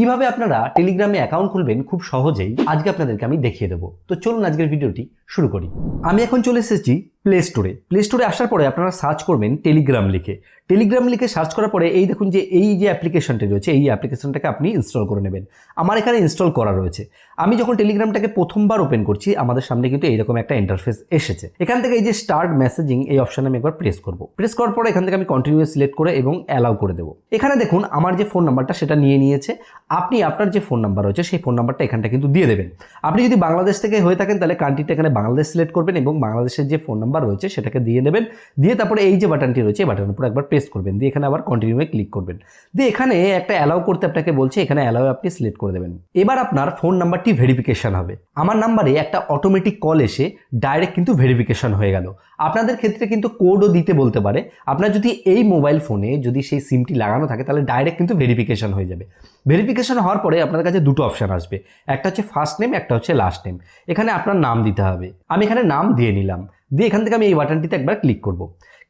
কীভাবে আপনারা টেলিগ্রামে অ্যাকাউন্ট খুলবেন খুব সহজেই, আজকে আপনাদেরকে আমি দেখিয়ে দেবো। তো চলুন আজকের ভিডিওটি শুরু করি। আমি এখন চলে এসেছি প্লে স্টোরে প্লে স্টোরে আসার পরে আপনারা সার্চ করবেন টেলিগ্রাম লিখে। টেলিগ্রাম লিখে সার্চ করার পরে এই দেখুন যে এই যে অ্যাপ্লিকেশনটি রয়েছে, এই অ্যাপ্লিকেশনটাকে আপনি ইনস্টল করে নেবেন। আমার এখানে ইনস্টল করা রয়েছে। আমি যখন টেলিগ্রামটাকে প্রথমবার ওপেন করছি, আমাদের সামনে কিন্তু এইরকম একটা ইন্টারফেস এসেছে। এখান থেকে এই যে স্টার্ট মেসেজিং এই অপশানে আমি একবার প্রেস করব। প্রেস করার পরে এখান থেকে আমি কন্টিনিউ সিলেক্ট করে এবং অ্যালাউ করে দেবো। এখানে দেখুন, আমার যে ফোন নাম্বারটা সেটা নিয়ে নিয়েছে। আপনি আপনার যে ফোন নাম্বার রয়েছে, সেই ফোন নাম্বারটা এখানটা কিন্তু দিয়ে দেবেন। আপনি যদি বাংলাদেশ থেকে হয়ে থাকেন, তাহলে কান্ট্রিটা এখানে বাংলাদেশ সিলেক্ট করবেন এবং বাংলাদেশের যে ফোন নাম্বার রয়েছে সেটাকে দিয়ে দেবেন দিয়ে তারপরে এই যে বাটনটি রয়েছে, এই বাটনের উপর একবার প্রেস করবেন। দিয়ে এখানে আবার কন্টিনিউয়ে ক্লিক করবেন। দিয়ে এখানে একটা অ্যালাউ করতে আপনাকে বলছে, এখানে অ্যালাউ আপনি সিলেক্ট করে দেবেন। এবার আপনার ফোন নাম্বারটি ভেরিফিকেশন হবে। আমার নাম্বারে একটা অটোমেটিক কল এসে ডাইরেক্ট কিন্তু ভেরিফিকেশন হয়ে গেল। আপনাদের ক্ষেত্রে কিন্তু কোডও দিতে বলতে পারে। আপনার যদি এই মোবাইল ফোনে যদি সেই সিমটি লাগানো থাকে, তাহলে ডাইরেক্ট কিন্তু ভেরিফিকেশন হয়ে যাবে। ভেরিফিকেশন হওয়ার পরে আপনার কাছে দুটো অপশান আসবে। একটা হচ্ছে ফার্স্ট নেম একটা হচ্ছে লাস্ট নেম এখানে আপনার নাম দিতে হবে। আমি এখানে নাম দিয়ে নিলাম। দিয়ে এখান থেকে আমি এই বাটনটিতে একবার ক্লিক করব।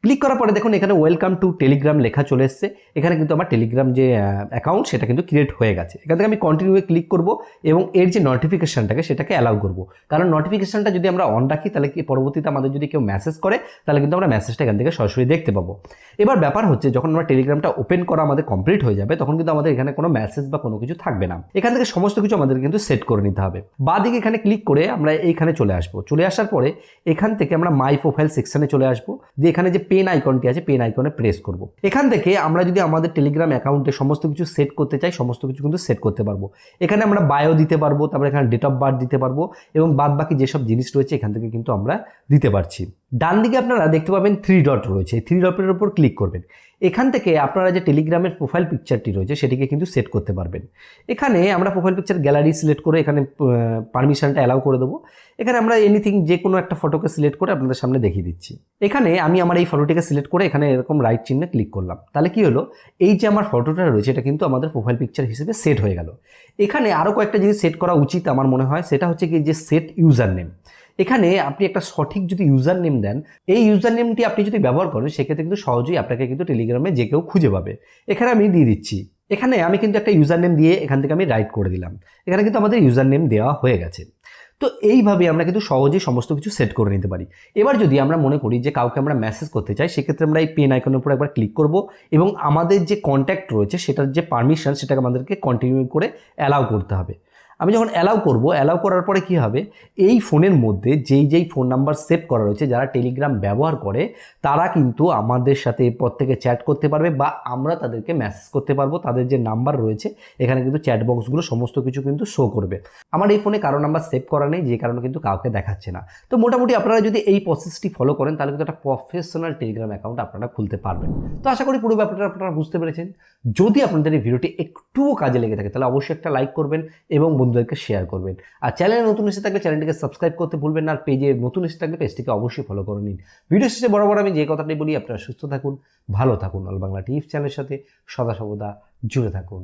ক্লিক করার পরে দেখুন এখানে ওয়েলকাম টু টেলিগ্রাম লেখা চলে এসছে। এখানে কিন্তু আমার টেলিগ্রাম যে অ্যাকাউন্ট সেটা কিন্তু ক্রিয়েট হয়ে গেছে। এখান থেকে আমি কন্টিনিউয়ে ক্লিক করব এবং এর যে নোটিফিকেশনটাকে সেটাকে অ্যালাউ করব। কারণ নোটিফিকেশনটা যদি আমরা অন রাখি, তাহলে কি পরবর্তীতে আমাদের যদি কেউ মেসেজ করে, তাহলে কিন্তু আমরা মেসেজটা এখান থেকে সরাসরি দেখতে পাবো। এবার ব্যাপার হচ্ছে, যখন আমরা টেলিগ্রামটা ওপেন করা আমাদের কমপ্লিট হয়ে যাবে, তখন কিন্তু আমাদের এখানে কোনো মেসেজ বা কোনো কিছু থাকবে না। এখান থেকে সমস্ত কিছু আমাদের কিন্তু সেট করে নিতে হবে। বা দিকে এখানে ক্লিক করে আমরা এইখানে চলে আসব। চলে আসার পরে এখান থেকে আমরা মাই প্রোফাইল সেকশানে চলে আসব। দিয়ে এখানে যে পেন আইকনটি আছে পেন আইকনে প্রেস করব। এখান থেকে আমরা যদি আমাদের টেলিগ্রাম অ্যাকাউন্টে সমস্ত কিছু সেট করতে চাই, সমস্ত কিছু কিন্তু সেট করতে পারব। এখানে আমরা বায়ো দিতে পারব, তারপরে এখানে ডেট অফ বার্থ দিতে পারব এবং বাদ বাকি যেসব জিনিস রয়েছে এখান থেকে কিন্তু আমরা দিতে পারছি। ডান দিকে আপনারা দেখতে পাবেন থ্রি ডট রয়েছে। থ্রি ডটের উপর ক্লিক করবেন। এখান থেকে আপনারা যে টেলিগ্রামের প্রোফাইল পিকচারটি রয়েছে, সেটিকে কিন্তু সেট করতে পারবেন। এখানে আমরা প্রোফাইল পিকচার গ্যালারি সিলেক্ট করে এখানে পারমিশনটা অ্যালাউ করে দেবো। এখানে আমরা এনিথিং যে কোনো একটা ফটোকে সিলেক্ট করে আপনাদের সামনে দেখিয়ে দিচ্ছি। এখানে আমি আমার এই ফটোটিকে সিলেক্ট করে এখানে এরকম রাইট চিহ্নে ক্লিক করলাম। তাহলে কি হলো? এই যে আমার ফটোটা রয়েছে, এটা কিন্তু আমাদের প্রোফাইল পিকচার হিসেবে সেট হয়ে গেল। এখানে আরও কয়েকটা জিনিস সেট করা উচিত আমার মনে হয়। সেটা হচ্ছে কি যে সেট ইউজার নেম এখানে আপনি একটা সঠিক যদি ইউজার নেম দেন, এই ইউজার নেমটি আপনি যদি ব্যবহার করেন, সেক্ষেত্রে কিন্তু সহজেই আপনাকে কিন্তু টেলিগ্রামে যে কেউ খুঁজে পাবে। এখানে আমি দিয়ে দিচ্ছি। এখানে আমি কিন্তু একটা ইউজার নেম দিয়ে এখান থেকে আমি রাইট করে দিলাম। এখানে কিন্তু আমাদের ইউজার নেম দেওয়া হয়ে গেছে। তো এইভাবে আমরা কিন্তু সহজেই সমস্ত কিছু সেট করে নিতে পারি। এবার যদি আমরা মনে করি যে কাউকে আমরা মেসেজ করতে চাই, সেক্ষেত্রে আমরা এই পেন আইকনের উপর একবার ক্লিক করব এবং আমাদের যে কন্ট্যাক্ট রয়েছে, সেটার যে পারমিশন সেটাকে আমাদেরকে কন্টিনিউ করে অ্যালাউ করতে হবে। আমি যখন অ্যালাউ করব অ্যালাউ করার পরে কি হবে? এই ফোনের মধ্যে যেই যেই ফোন নাম্বার সেভ করা রয়েছে, যারা টেলিগ্রাম ব্যবহার করে, তারা কিন্তু আমাদের সাথে এরপর থেকে চ্যাট করতে পারবে বা আমরা তাদেরকে মেসেজ করতে পারব। তাদের যে নাম্বার রয়েছে, এখানে কিন্তু চ্যাট বক্সগুলো সমস্ত কিছু কিন্তু শো করবে। আমার এই ফোনে কারও নাম্বার সেভ করা নেই, যে কারণে কিন্তু কাউকে দেখাচ্ছে না। তো মোটামুটি আপনারা যদি এই প্রসেসটি ফলো করেন, তাহলে কিন্তু একটা প্রফেশনাল টেলিগ্রাম অ্যাকাউন্ট আপনারা খুলতে পারবেন। তো আশা করি পুরো ব্যাপারটা আপনারা বুঝতে পেরেছেন। যদি আপনাদের এই ভিডিওটি একটুও কাজে লেগে থাকে, তাহলে অবশ্যই একটা লাইক করবেন এবং বন্ধুদেরকে শেয়ার করবেন। আর চ্যানেলে নতুন এসে থাকলে চ্যানেলটিকে সাবস্ক্রাইব করতে ভুলবেন না, আর পেজে নতুন এসে থাকলে পেজটিকে অবশ্যই ফলো করে নিন। ভিডিও শেষে বরাবর আমি যে কথাটি বলি, আপনারা সুস্থ থাকুন, ভালো থাকুন। অল বাংলা টিভস চ্যানেলের সাথে সদা সর্বদা জুড়ে থাকুন।